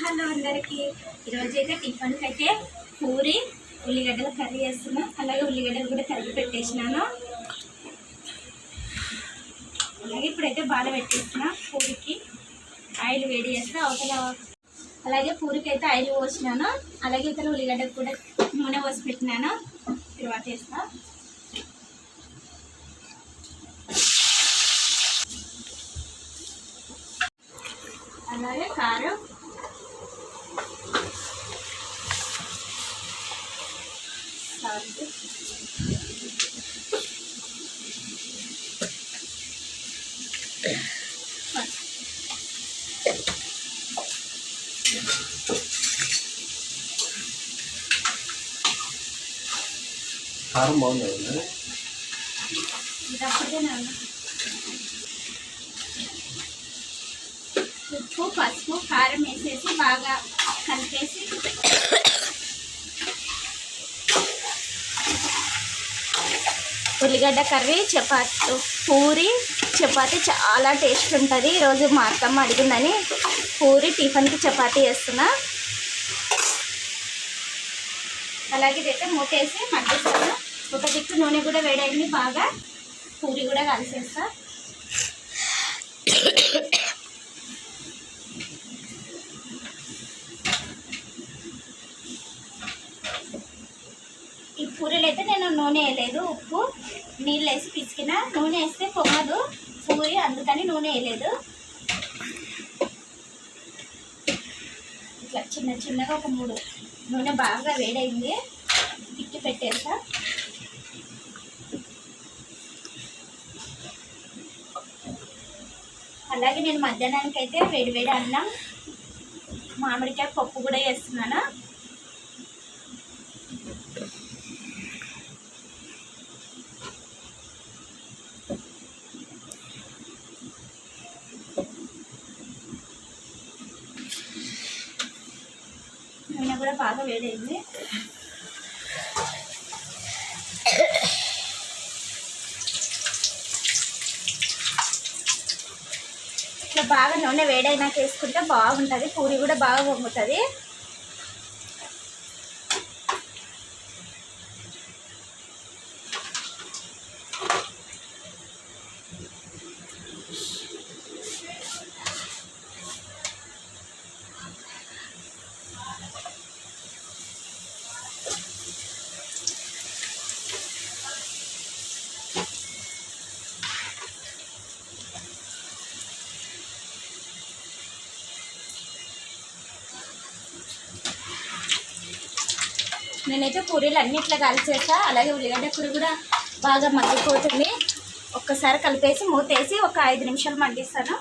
Hello అందరికీ. ఈరోజు అయితే టిఫిన్కి అయితే పూరి ఉల్లిగడ్డల కర్రీ చేస్తున్నాం. అలాగే ఉల్లిగడ్డలు కూడా కలిపి పెట్టేసినాను. అలాగే ఇప్పుడైతే బాధ పెట్టేస్తున్నా పూరికి. ఆయిల్ వేడి చేస్తే అవతల అలాగే పూరికి అయితే ఆయిల్ పోసినాను. అలాగే ఇతర ఉల్లిగడ్డకు కూడా నూనె పోసి పెట్టినాను. తర్వాత వేస్తా అలాగే కారం కారం బాగుంది కదా ఇది అప్పటికే నాన్న ఉప్పు పసుపు కారం వేసేసి బాగా కలిపేసి ఉల్లిగడ్డ కర్రీ చపాతి పూరి. చపాతి చాలా టేస్ట్ ఉంటుంది. ఈరోజు మా అత్తమ్మ అడిగిందని పూరి టిఫిన్కి చపాతి చేస్తున్నా. అలాగే ఇదైతే మూటేసి మగ్గిస్తాను. ఒక దిక్కు నూనె కూడా వేడైంది బాగా. పూరి కూడా కలిసేస్తా. పూరీలు అయితే నేను నూనె వేయలేదు ఉప్పు నీళ్ళు వేసి పిసికిన. నూనె వేస్తే పొంగదు పూరి అందుకని నూనె వేయలేదు. ఇట్లా చిన్న చిన్నగా ఒక మూడు. నూనె బాగా వేడైంది. తిక్కి పెట్టేసా. అలాగే నేను మధ్యాహ్నానికి అయితే వేడి వేడి అన్నం మామిడికాయ పప్పు కూడా వేస్తున్నాను నూనె కూడా బాగా వేడైంది ఇట్లా బాగా నూనె వేడైనాక వేసుకుంటే బాగుంటుంది. పూరి కూడా బాగా పొంగుతుంది నేనైతే పూరీలు అన్ని ఇట్లా కలిసేసా. అలాగే ఉల్లిగడ్డ కూర కూడా బాగా మగ్గిపోతుంది. ఒక్కసారి కలిపేసి మూతేసి ఒక ఐదు నిమిషాలు మండిస్తాను.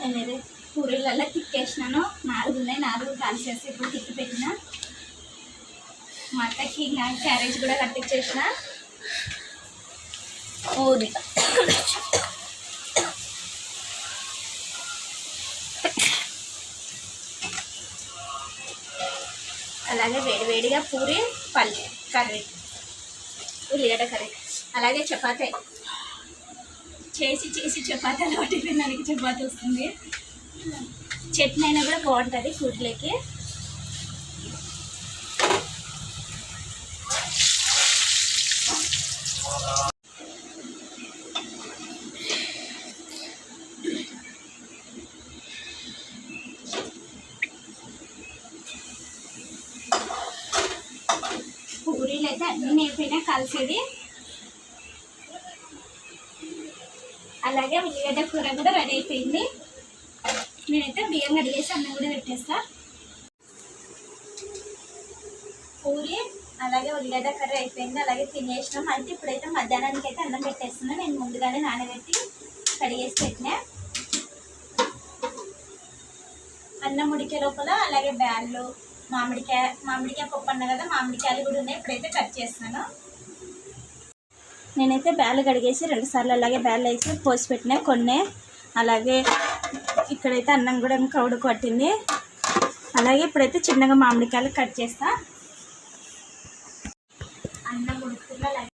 నేనైతే పూరీలల్లో తిక్కేసినాను. నాలుగు ఉన్నాయి నాలుగు కలిసేసి ఇప్పుడు తిక్కి పెట్టిన. మా అత్తకి ఇంకా క్యారేజ్ కూడా కట్టించేసిన పూరి అలాగే వేడివేడిగా పూరి పల్లి కర్రీ. ఉల్లిగడ్డ కర్రీ. అలాగే చపాతీ. చేసి చేసి చపాతీ అలవాటు దానికి చపాతీ వస్తుంది. చట్నీ అయినా కూడా బాగుంటుంది కూరలోకి పూరీలు అయితే అన్నీ నేర్పినా అలాగే ఉల్లిగడ్డ కూర కూడా రెడీ అయిపోయింది. నేనైతే బియ్యం కడిగేసి అన్నం కూడా పెట్టేస్తా. పూరి అలాగే ఉల్లిగడ్డ కర్రీ అయిపోయింది. అలాగే తినేసినాం. అంటే ఇప్పుడైతే మధ్యాహ్నానికి అయితే అన్నం పెట్టేస్తున్నా. నేను ముందుగానే నానబెట్టి కడిగేసి పెట్టినా. అన్నం ఉడికే లోపల అలాగే బ్యాళ్ళు మామిడికాయ మామిడికాయ పప్పు అన్న కదా మామిడికాయలు కూడా ఉన్నాయి. ఇప్పుడైతే కట్ చేస్తున్నాను. నేనైతే బ్యాళ్ళు కడిగేసి రెండుసార్లు అలాగే బ్యాళ్ళు వేసి పోసి పెట్టినా కొన్ని. అలాగే ఇక్కడైతే అన్నం కూడా ఇంకా ఉడకబట్టింది అలాగే ఇప్పుడైతే చిన్నగా మామిడికాయలు కట్ చేస్తా. వేసుకున్నా అలాగే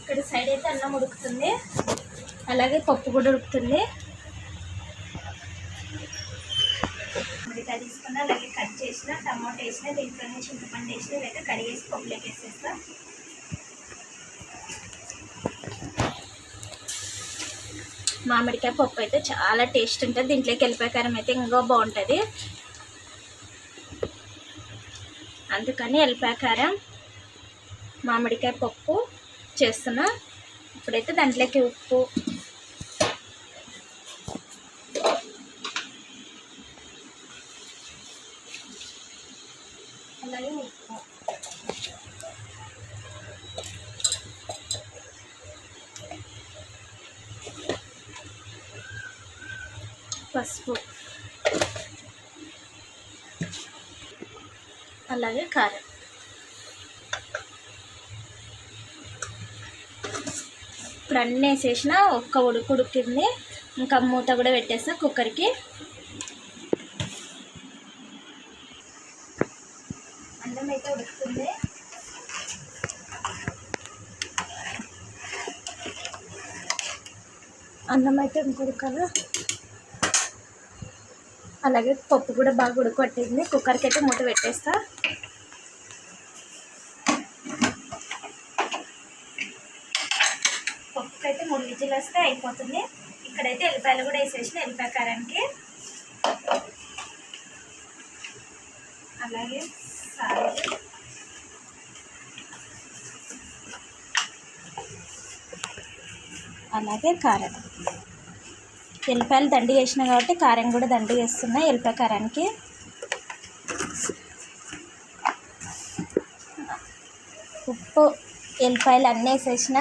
ఇక్కడ సైడ్ అయితే అన్నం ఉడుకుతుంది. అలాగే పప్పు కూడా ఉడుకుతుంది. మామిడికాయ తీసుకున్నా అలాగే కట్ చేసిన టమాటా వేసిన దీంట్లోనే చింతపండు వేసిన ఇవైతే కడిగేసి పప్పులోకి వేసేస్తా. మామిడికాయ పప్పు అయితే చాలా టేస్ట్ ఉంటుంది. దీంట్లోకి వెళ్ళిపోయే కారం అయితే ఇంకా బాగుంటుంది. అందుకని ఎల్లిపాయ కారం మామిడికాయ పప్పు చేస్తున్నా. ఇప్పుడైతే దాంట్లోకి ఉప్పు అలాగే ఉప్పు పసుపు అలాగే కారం. ఇప్పుడు అన్నీ వేసేసిన ఒక్క ఉడుకు ఉడికింది. ఇంకా మూత కూడా పెట్టేస్తా కుక్కర్కి. అన్నం అయితే ఉడుకుతుంది. అన్నం అయితే ఇంకొడకాలి అలాగే పప్పు కూడా బాగా ఉడకబట్టింది కుక్కర్కి అయితే మూత పెట్టేస్తా. పప్పుకి అయితే మూడు విజిల్ వస్తే అయిపోతుంది. ఇక్కడైతే ఎల్లిపాయలు కూడా వేసేసిన ఎల్లిపాయ కారానికి. అలాగే సాల్ట్. అలాగే కారం. ఎల్లిపాయలు దండి వేసిన కాబట్టి కారం కూడా దండి వేస్తున్నా ఎల్లిపాయ కారానికి. ఉప్పు ఎల్లిపాయలు అన్నీ వేసేసిన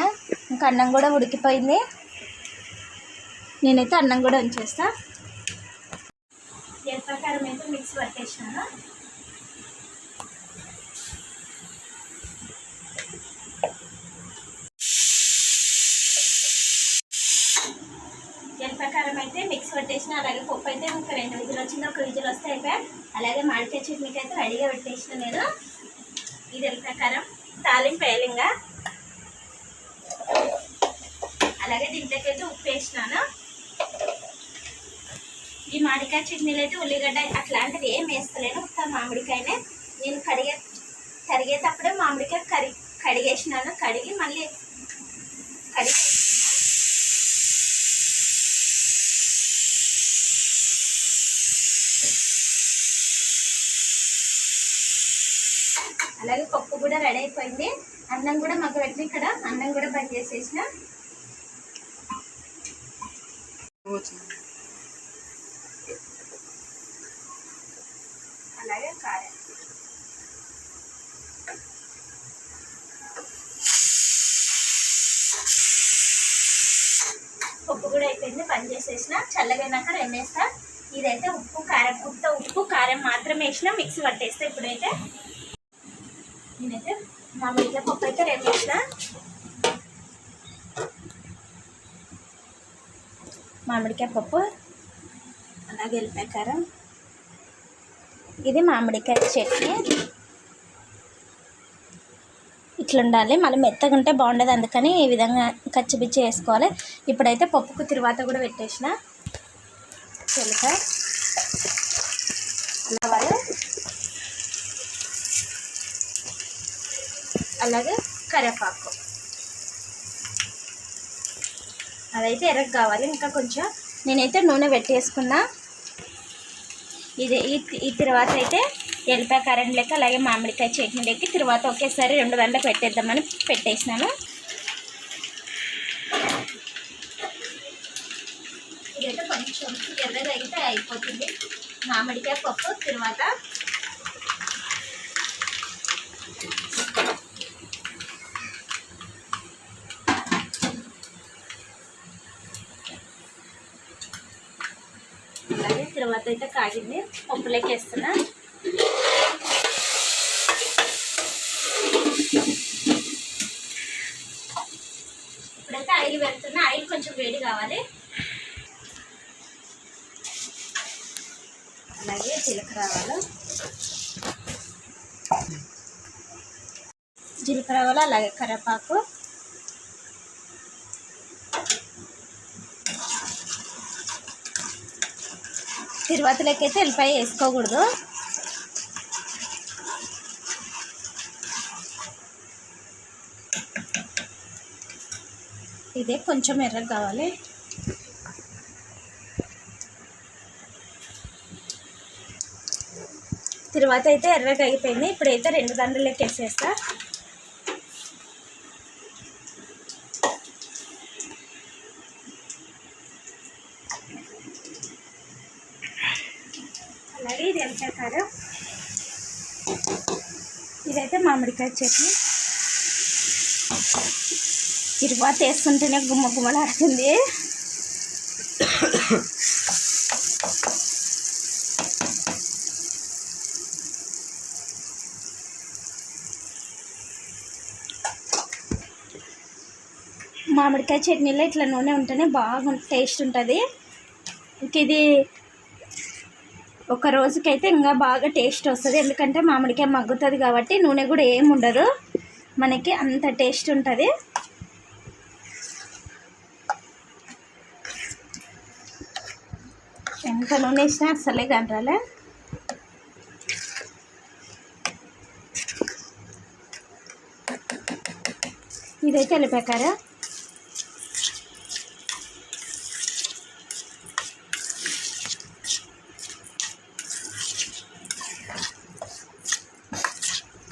ఇంకా అన్నం కూడా ఉడికిపోయింది. నేనైతే అన్నం కూడా ఉంచేస్తా. ఎల్లిపాయ కారం అయితే మిక్స్ పట్టేసినాను ఎల్లిపాయ కారం అయితే మిక్స్ పట్టేసిన అలాగే పప్పు అయితే ఒక రెండు విజులు వచ్చింది ఆల్మోస్ట్ అయిపోయా? అలాగే మామిడికాయ చట్నీకి అయితే రెడీగా పెట్టేసిన నేను. ఇది ప్రకారం? తాలింపు వేయలింగా. అలాగే దీంట్లోకి అయితే ఉప్పు వేసినాను. ఈ మామిడికాయ చట్నీలు అయితే ఉల్లిగడ్డ అట్లాంటిది ఏం వేస్తలేను ఒక మామిడికాయనే. నేను కడిగే కడిగేటప్పుడే మామిడికాయ కడి కడిగేసినాను. కడిగి మళ్ళీ అలాగే పప్పు కూడా రెడీ అయిపోయింది. అన్నం కూడా మాకు పెట్టిన ఇక్కడ. అన్నం కూడా బంద్ చేసేసిన. అలాగే కారం. పప్పు కూడా అయిపోయింది. బంద్ చేసేసిన. చల్లగైనాక రెండేస్తా. ఇదైతే ఉప్పు కారం. ఉప్పు ఉప్పు కారం మాత్రం వేసిన మిక్సీ పట్టేస్తా ఇప్పుడైతే నేనైతే మామిడికాయ పప్పు అయితే రేపు వేసిన మామిడికాయ పప్పు అలాగే వెళ్ళిపోయి కారం. ఇది మామిడికాయ చట్నీ. ఇట్లా ఉండాలి. మళ్ళీ మెత్తగా ఉంటే బాగుండదు. అందుకని ఈ విధంగా కచ్చిపిచ్చి వేసుకోవాలి. ఇప్పుడైతే పప్పుకు తిరువాత కూడా పెట్టేసిన. చిలకాయ అలా అలాగే కరివేపాకు. అదైతే ఎర్రగా కావాలి ఇంకా కొంచెం నేనైతే నూనె పెట్టేసుకున్నా. ఇది ఈ ఈ తర్వాత అయితే ఎల్లిపాయ కరెంట్ లెక్క అలాగే మామిడికాయ చట్నీ లెక్క తర్వాత ఒకేసారి రెండు గంటలకు పెట్టేద్దామని పెట్టేసినాను. ఇదైతే కొంచెం ఎర్రగా అయితే అయిపోతుంది. మామిడికాయ పప్పు తర్వాత అలాగే తర్వాత అయితే కాగింది పప్పులోకి వేస్తున్నా. ఇప్పుడైతే ఆయిల్ పెడుతున్నా. ఆయిల్ కొంచెం వేడి కావాలి. అలాగే జీలకర్ర ఆవాలు. జీలకర్ర ఆవాలు అలాగే కరివేపాకు. తిరువాతలోకైతే ఎల్లిపాయ వేసుకోకూడదు. ఇదే కొంచెం ఎర్రగా కావాలి. తర్వాత అయితే ఎర్రగా అయిపోయింది. ఇప్పుడైతే రెండు దండలు వేసేస్తా అలాగే ఇది ఎంత కారం వంకాయ చట్నీ. తిరువాత వేసుకుంటేనే గుమ్మ గుమ్మలాడుతుంది. మామిడికాయ చట్నీలో ఇట్లా నూనె ఉంటేనే బాగా టేస్ట్ ఉంటుంది. ఇంక ఇది ఒక రోజుకైతే ఇంకా బాగా టేస్ట్ వస్తుంది. ఎందుకంటే మామిడికాయ మగ్గుతుంది కాబట్టి నూనె కూడా ఏమి ఉండదు. మనకి అంత టేస్ట్ ఉంటుంది. ఎంత నూనె వేసినా అస్సలే కంటాలే ఇదైతే వెళ్ళిపోయారా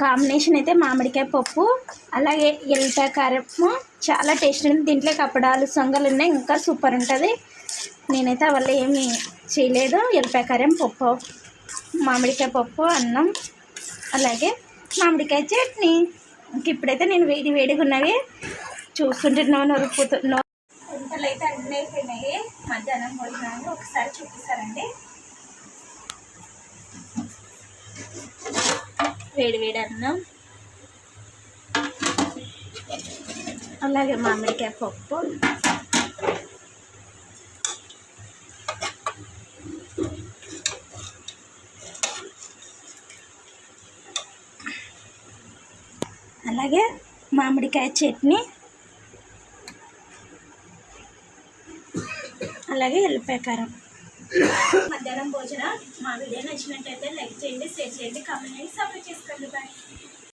కాంబినేషన్ అయితే మామిడికాయ పప్పు అలాగే ఎల్లిపాయ కారము. చాలా టేస్ట్ ఉంది. దీంట్లో కప్పడాలు సొంగలు ఉన్నాయి. ఇంకా సూపర్ ఉంటుంది. నేనైతే వల్ల ఏమీ చేయలేదు. ఎల్లిపాయ కారం పప్పు మామిడికాయ పప్పు అన్నం అలాగే మామిడికాయ చట్నీ. ఇంక ఇప్పుడైతే నేను వేడి వేడిగా ఉన్నవి చూస్తుంటే నో వంటలు అయితే అన్నీ అయిపోయినాయి. మధ్యాహ్నం భోజనాన్ని ఒకసారి చూపిస్తారండి వేడి వేడి అన్నం. అలాగే మామిడికాయ పప్పు. అలాగే మామిడికాయ చట్నీ. అలాగే ఎల్లిపాయ కారం. మధ్యాహ్నం భోజనం మా వీడియో నచ్చినట్టయితే లైక్ చేయండి షేర్ చేయండి కామెంట్ చేయండి సపోర్ట్ చేసుకోండి బాయ్.